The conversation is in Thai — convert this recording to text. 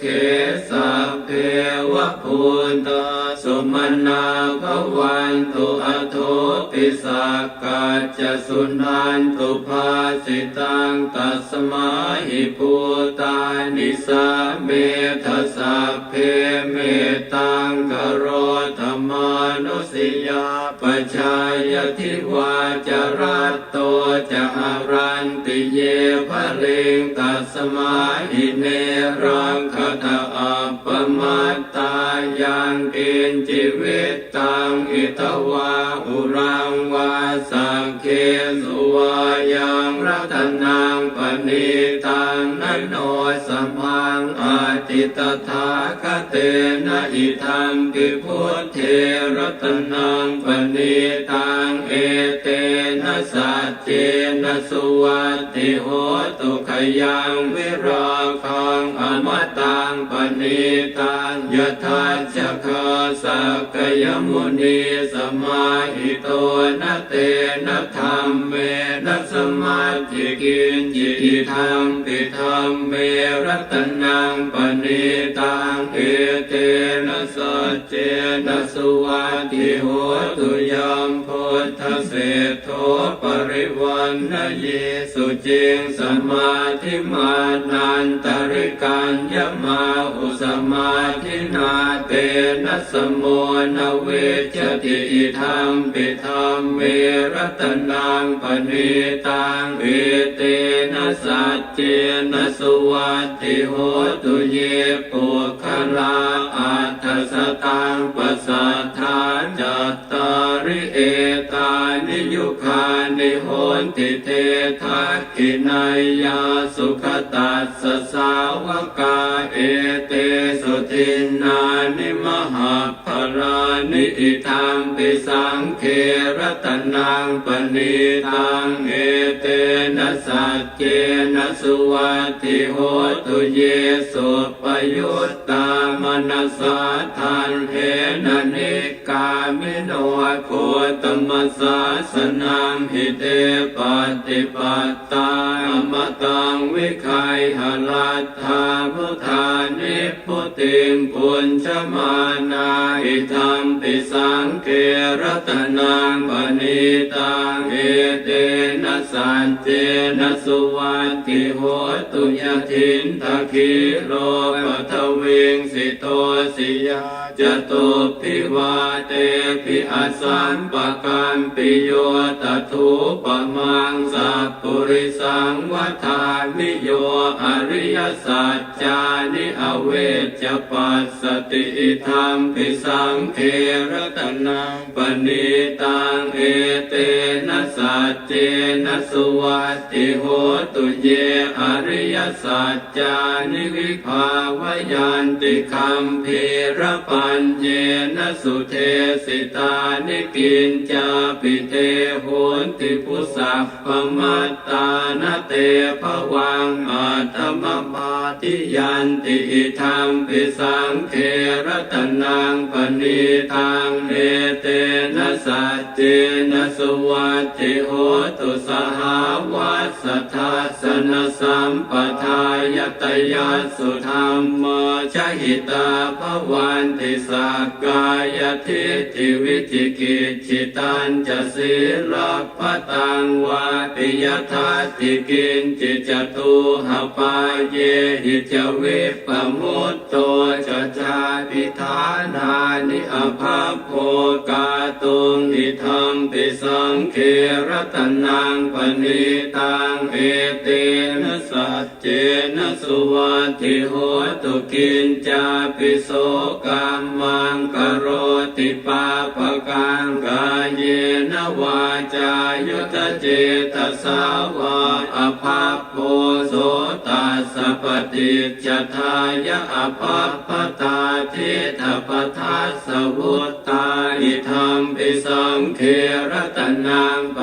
เขสัพเพวะพุนตาสุมาณาภวันตุอโทปิสักกัจจสุนันตุภาสิตังตัสมาหิภูตานิสาเมทสสัพเพเมตังกโรธรรมานุสิยาปชายทิวาจรัตโตจะ รันติเรงตัสมาหิเนรังคตาอัปปมัตตายังกินจิวิตตังอิตวาอุรังวาสังเคสุวายังรัตนังปณิตังนันโนสัมังอาติตถาคเตนะอิทัมปิพุทเทรัตนังปณิตังเอเตนะสัจเจ สุวัติโหตุขยังวิราคา มตังปณิตังยทัจจคาสักยมุนีสมาหิโตนะเตนะธรรมเมนะสมาธิกินจิธรรมปิธรรมเมรัตนังปณิตังเอเตนะสัจเจนะสุวัติโหตุยามพุทธเศรษโทปริวันนเยสุจิงสมาธิมานันตริกัญญมาอุสมาธินาเตนะสมโมนเวชติธรรมปิธรรมเมรัตนังปณิตังเอเตนะสัจเจนะสุวัติโหตุเยปุคลาอัตถสตังปัสสัทธาจัตตาริเอตานิย คานิโหนติเตทักขินายยาสุขตัสสสาวกาเอเตสุทินนานิมหาภรานิอิทัมปิสังเครตนังปณิตังเอเตนะสัจเจนะสุวัติโหตุเยสุปยุตตามนัสสาทันเหนะนิกามิโนโคตมัสสาสนังหิเตปฏิปัตตามมตังวิคัยหลัตถาพุทธานิพุติงปุญชมานาอิทัมปิสังเกรัตนังปณิตังเอเตนะสัจเจนะสุวัตติโหตุยทินทะคิโลปัทวิงสิโตสิยา จตุพิวาเตปิอัสสัมปะกันปิโยตถุปะมังสัพปุริสังวัฏามิโยอริยสัจจานิอเวจปัสสติธรรมปิสังเครตนังปณิตังเอเตนะสัจเจนะสุวัตติโหตุเยอริยสัจจานิวิภาวยันติคัมภีระปัญเยนะสุเทสิตานิกินจาปิเตโหนติปุสัพพมัตตานเตภวังอัตมมาทิยันติธรรมปิสังเครตนังปณิทังเอเตนะสัจเจนะสุวัติโหตุสหาวัสสัทธาสนสัมปทายตยัสสุธรรมมชหิตาภวันติสักกายทิฏฐิวิจิกิจจิตันจะศีลปตังวาปิยทัตติกินจิจตุหปาเยหิจวิปมุตโตจะจาปิธานานิอภาโภกาตุงอิทัมปิสังเครตนังปณิตังเอเตนะสัจเจนะสุวัติโหตุกินจาปิโสกามังกโรติปาปกังกายเยนวาจายุตเจตสาวาอภาโพโสตัสสปฏิจทายะอภาปตาทิทปทัสสวุตตาอิธรรมปิสังเครตนังป